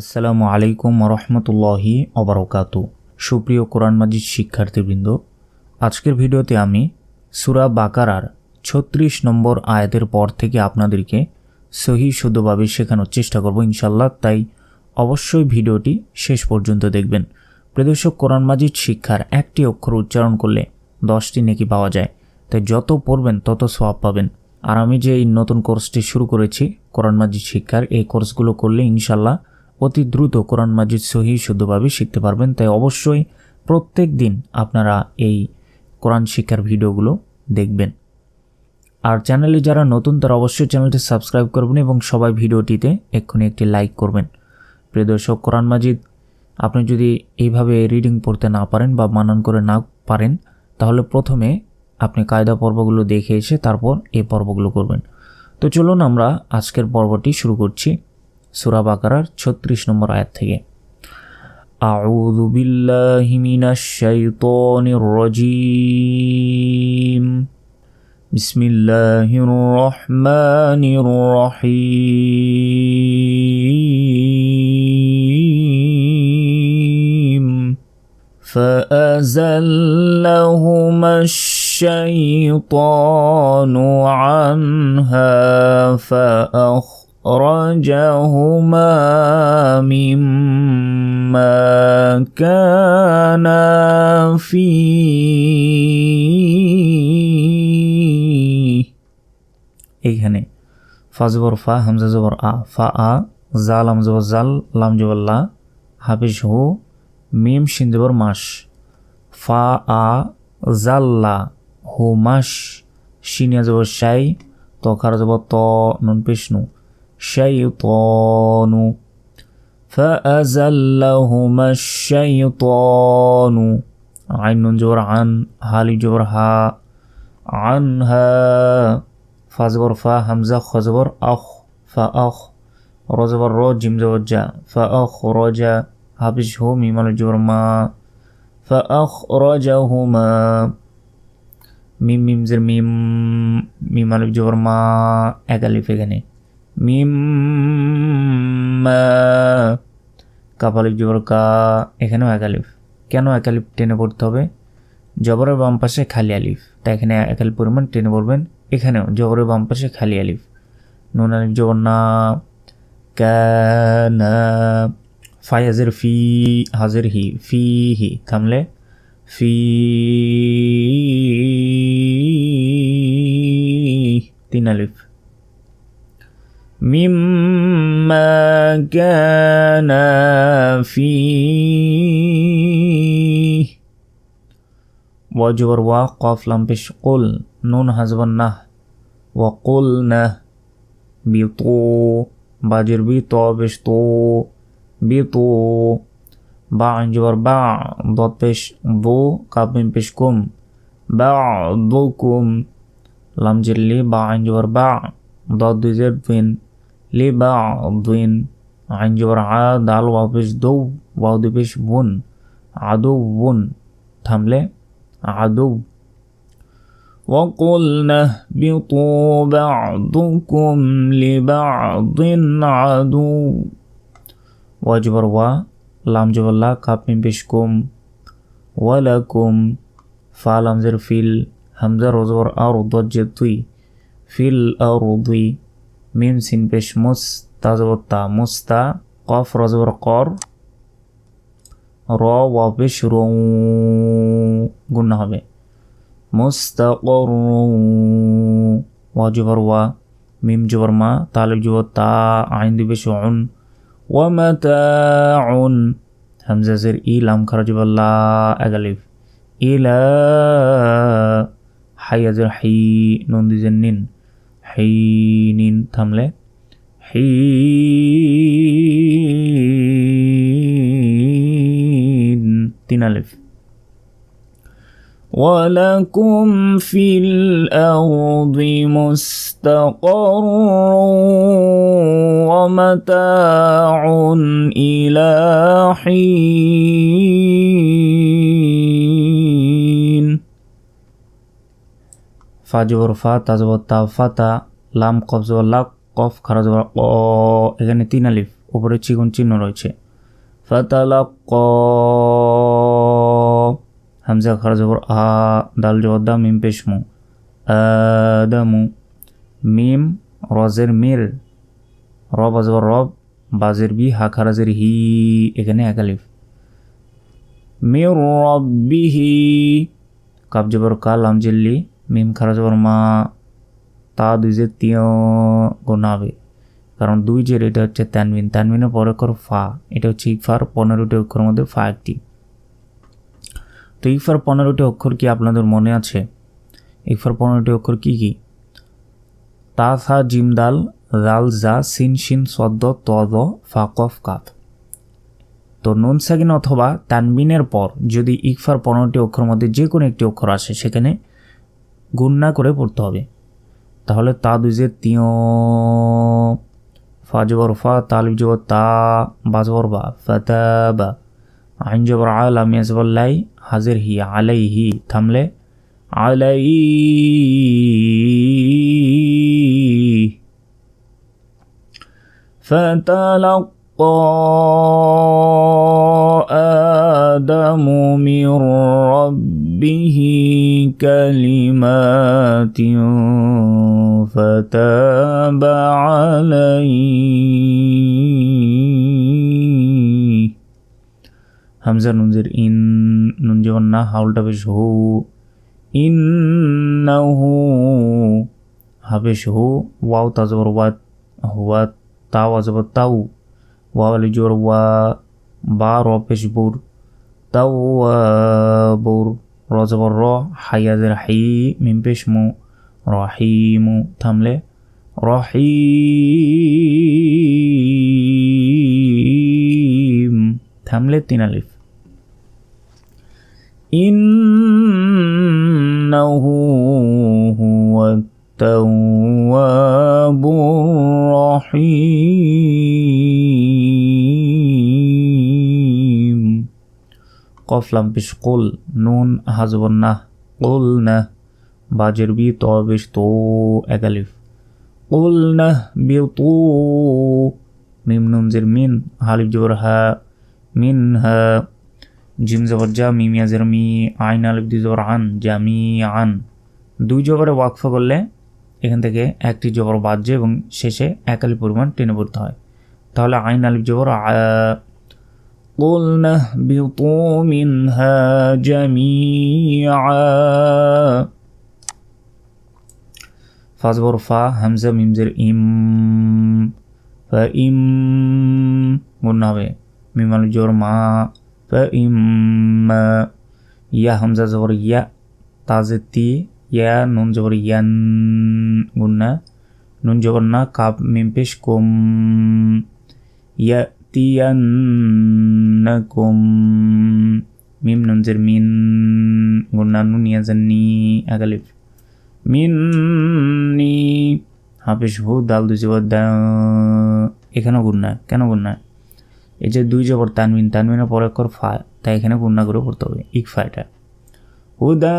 আসসালামু আলাইকুম রহমতুল্লাহি অবরকাত সুপ্রিয় কোরআন মাজিদ শিক্ষার্থীবৃন্দ, আজকের ভিডিওতে আমি সুরা বাকারার ছত্রিশ নম্বর আয়াতের পর থেকে আপনাদেরকে সহি শুদ্ধভাবে শেখানোর চেষ্টা করব ইনশাল্লাহ তাই অবশ্যই ভিডিওটি শেষ পর্যন্ত দেখবেন। প্রদর্শক কোরআন মাজিদ শিক্ষার একটি অক্ষর উচ্চারণ করলে দশটি নেকি পাওয়া যায়, তাই যত পড়বেন তত সওয়াব পাবেন। আর আমি যে এই নতুন কোর্সটি শুরু করেছি, কোরআন মাজিদ শিক্ষার এই কোর্সগুলো করলে ইনশাল্লাহ অতি দ্রুত কোরআন মাজিদ সহি শুদ্ধভাবে শিখতে পারবেন। তাই অবশ্যই প্রত্যেক দিন আপনারা এই কোরআন শিক্ষার ভিডিওগুলো দেখবেন। আর চ্যানেলে যারা নতুন, তারা অবশ্যই চ্যানেলটি সাবস্ক্রাইব করবেন এবং সবাই ভিডিওটিতে এক্ষুনি একটি লাইক করবেন। প্রিয় দর্শক, কোরআন মাজিদ, আপনি যদি এইভাবে রিডিং পড়তে না পারেন বা মানান করে না পারেন, তাহলে প্রথমে আপনি কায়দা পর্বগুলো দেখে এসে তারপর এই পর্বগুলো করবেন। তো চলুন আমরা আজকের পর্বটি শুরু করছি। সুরা বাকারার ছত্রিশ নম্বর আয়াত থেকে أعوذ بالله من الشيطان الرجيم بسم الله الرحمن الرحيم فأزلهما الشيطان عنها فأخرجهما مما كانا فيه এইখানে ফাজবর ফা হামজা জবর আ ফা আ জাল আম জবর জাল লাম জবর লা হাফিজ হু মিম শিন জবর মাস ফা আ জাল্লা হু মাস শিনিয়া জবর শাই তখার জবর ত নুন পেশনু الشيطان فأزلهما الشيطان عين جور عن هل جور ها عنها فازبر فا همزة خزبر أخ فأخ رزبر رو جم زوجة فأخرج حبشه ميم الجرما فأخرجهما ميم ميم زر ميم ميم الجرما أقل في এক আলিফ মিম মা জবর কা। এখানেও এক আলিফ। কেন এক আলিফ টেনে পড়তে হবে? জবরের বাম পাশে খালি আলিফ। তাই এখানে এক আলিফ পরিমাণ টেনে পড়বেন। এখানেও জবরের বাম পাশে খালি আলিফ। নুন আলিফ, জবর না। কানা ফাই হাজার ফি, হাজার হি। ফি, হি। থামলে ফি, তিন আলিফ। মিম্মা কানা ফি ওয়াজবর ওয়া কফ লাম্পেশ কুল নুন হাজবন নাহ ওয়াকুল নাহ বিতো বাজের বি ত বেশ তো বিতু বা আঞ্জবর বা দত পেশ বু কাপিম পেশ কুম বা দু কুম লাম জিল্লি বা আঞ্জবর বা দত দুইজের দুইন লি বা দুইন আঞ্জবর আ দাল ওয়াও পেশ দৌ ওয়াও দুই পেশ বুন আদৌ বুন থামলে আদৌ وقلنا اهبطوا بعضكم لبعض عدو ওয়াজবর ওয়া লাম জবল্লা কাপ মিম পেশ কুম ওয়ালাকুম ফা লামজের ফিল হামজা রোজবর আর দজ্জে তুই ফিল আর দুই মিম সিন পেশ মুস তাজবর তা মুস্তা কফ রজবর কর র ওয়া পেশ রো গুণ হবে মুস্তাকর ওয়াজবর ওয়া মিম জবর মা তালিব জবর তা আইন দিবে শুন ومتاع همزة زر إي لام خرج بالله أغلف إلى حي زر حي نون دي زنين حين থামলে حين তিন আলিফ ولكم في الأرض مستقر ومتاع إلى حين ফা জবর ফা তাজবর তা ফাতা লাম, কফ লাক কফ, খারা, জবর অ এখানে তিন আলিফ, উপরে চিকন চিহ্ন রয়েছে। ফাতালাক্কা হামজা, খারা, জবর, আ, দাল, জবর দা মিম পেশমু আদামু মিম, রজের মির, রব আজবর রব, বাজের বি, হা খারাজের হি, এখানে একালিফ মির, রব্বিহি কাব জবর, কা, লাম জিল্লি মিম খারা জবর মা তা দুই যে তিয় গোনাবে। কারণ দুই জের এটা হচ্ছে তানবিন তানবিনের পরে কর ফা। এটা হচ্ছে ইকফার পনেরোটি অক্ষরের মধ্যে ফা একটি। তো ইকফার পনেরোটি অক্ষর কি আপনাদের মনে আছে? ইকফার পনেরোটি অক্ষর কি কি? তা, সা, জিম, দাল রাল জা, সিন, শিন সদ্দ তদ ফা, কফ, কাফ। তো নুন সাকিন অথবা তানবিনের পর যদি ইকফার পনেরোটি অক্ষরের মধ্যে যে কোনো একটি অক্ষর আসে, সেখানে গুণনা করে পড়তে হবে তাহলে তা দুইজে তিয় ফা জবর ফা তালিব জবর তা বা জবর বা ফাতা বা আইন জবর আল আমি জবর লাই হাজির হি আলাই হি থামলে আলাই فتلقى آدم من ربه كلمات فتاب عليه হামজা নুনজের ইন নুন যেমন না হাউলটা বেশ হু ইন্নাহু হাবেশ হু ওয়াও তাজবর ওয়াত হুয়া তাও আজবর তাও ওয়া আলি জোর ওয়া বা র পেশ বুর তাও বুর র জবর র হাইয়াজের হাই মিম পেশ মু রহিমু থামলে রহিম থামলে তিন আলিফ ইন্নাহু قف لم بش قل نون حزبنا قلنا বাজের বি ত বেশ তো একালিফ قلنا বিতু মিম নুনজের মিন হালিফ জবর হা মিন হা জিম জবর জা মিম ইয়াজের মি আইন আলিফ দি জবর আন জামি আন দুই জবরে ওয়াকফা করলে এখান থেকে একটি জবর বাজ্য এবং শেষে একালি পরিমাণ টেনে পড়তে হয় তাহলে আইন আলিফ জবর قلنا اهبطوا منها جميعا فازبر فا همزة মিমজের ইম فإم গুণনা হবে মিম আলিফ জবর মা فإما ইয়া হামজা জবর ইয়া তাজে তি ইয়া নুন জবর ইয়ান গুন্না নুন জবর না কাপ মিম পেশ কুম ইয়া তিয়ান্নাকুম মিম নুনজের মিন গুন্না নুন ইয়াজান্নি আগালিফ মিন্নি হাফিস হু দাল দুই জবর দা এখানেও গুন্না কেন গুন্না এই যে দুই জবর তানমিন তানমিনের পরে কর ফা তাই এখানে গুন্না করে পড়তে হবে ইকফা এটা هدى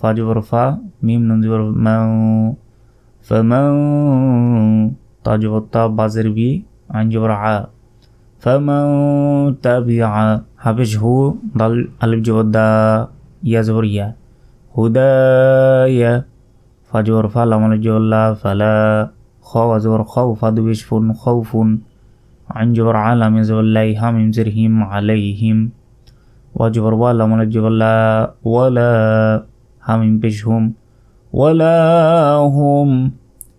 فا جبر فا ميم نون جبر مو فمن تجوتا بازر بي عنجب رعا فمن تبع حبش هو ضل ألف جودا يزوريا هدايا فجور فلا من جولا فلا خو زور خوف دوش فن خوف عن جبر عالم زولي هم زرهم عليهم. وجبر ولا من جولا ولا هم بشهم ولا هم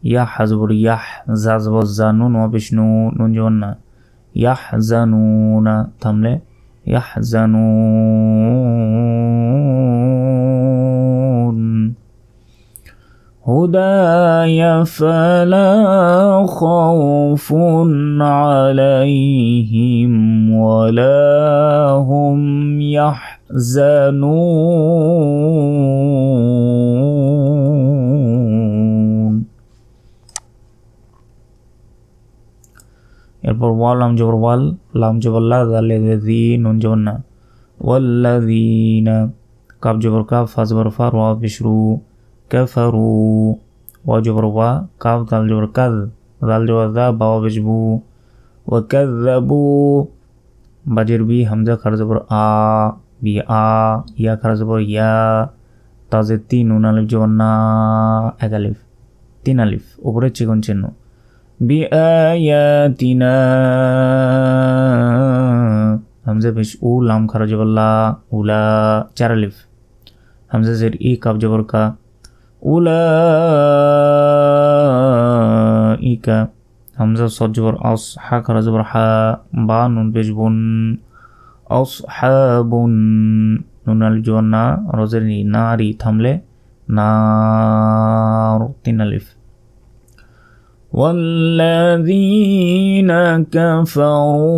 يحزبر يح زاز والزانون وبشنو نون يحزنون تملي يحزنون هداي فلا خوف عليهم ولا هم يحزنون. এরপর ওয়াল, লাম জবর ওয়াল, লাম জবর লা দাল্লাযী নুন জবর না। ওয়াল্লাযীনা কাব জবর কাফ, ফা জবর ফা, রা বিশরু, কাফারু। ওয়া জবর ওয়া, কাফ, দাল জবর কাদ জাল জবর দা বাবা বেশ বু ওয়াকাজ্জাবু বাজের বি, হামজা, খারা জবর আ, বি, আ, ইয়া, খারা জবর ইয়া, তাজের তিন নুন, আলিফ জবর না, এক আলিফ, তিন আলিফ, উপরে চিকন চিহ্ন। হামজা পেশ উ লাম খারা জবর লা উলা, চার আলিফ। হামজা জের ই কাব জবর কা। উলা ইকা হামজা সদ জবর আস, হা খারা জবর হা, বা নুন পেশ বুন। আস, হা বুন। নুন আলিফ জবর না, রজের নি নারি থামলে, না, তিন আলিফ। والذين كفروا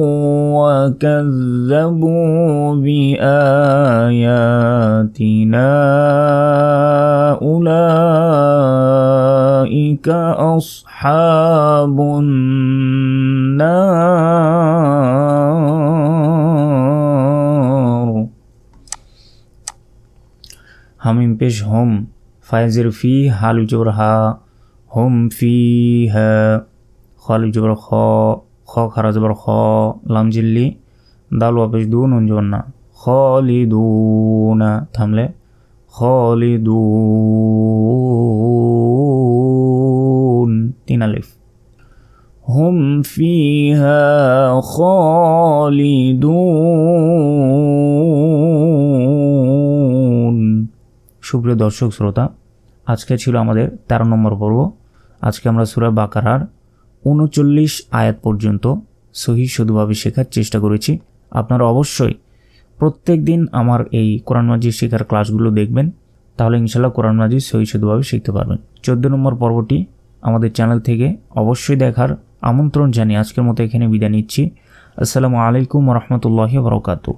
وكذبوا بآياتنا أولئك أصحاب النار. هم إن بيش هم فيزر فيه حال جورها হোম ফি হা খালু জবর খ খ খারা জবর খ, লাম জিল্লি, দাল ওয়াপেশ দু, নুন জবর না। খালিদুনা, থামলে। খালিদুন, তিন আলিফ। হুম ফিহা খালিদুন। সুপ্রিয় দর্শক, শ্রোতা, আজকে ছিল আমাদের তেরো নম্বর পর্ব। আজকে আমরা সুরা বাকারার উনচল্লিশ আয়াত পর্যন্ত সহি শুধুভাবে শেখার চেষ্টা করেছি। আপনারা অবশ্যই প্রত্যেক দিন আমার এই কোরআন মাজিদ শেখার ক্লাসগুলো দেখবেন, তাহলে ইনশাল্লাহ কোরআন মাজিদ সহি শুধুভাবে শিখতে পারবেন। চোদ্দ নম্বর পর্বটি আমাদের চ্যানেল থেকে অবশ্যই দেখার আমন্ত্রণ জানিয়ে আজকের মতো এখানে বিদায় নিচ্ছি। আসসালামু আলাইকুম রহমতুল্লাহি বরকাতু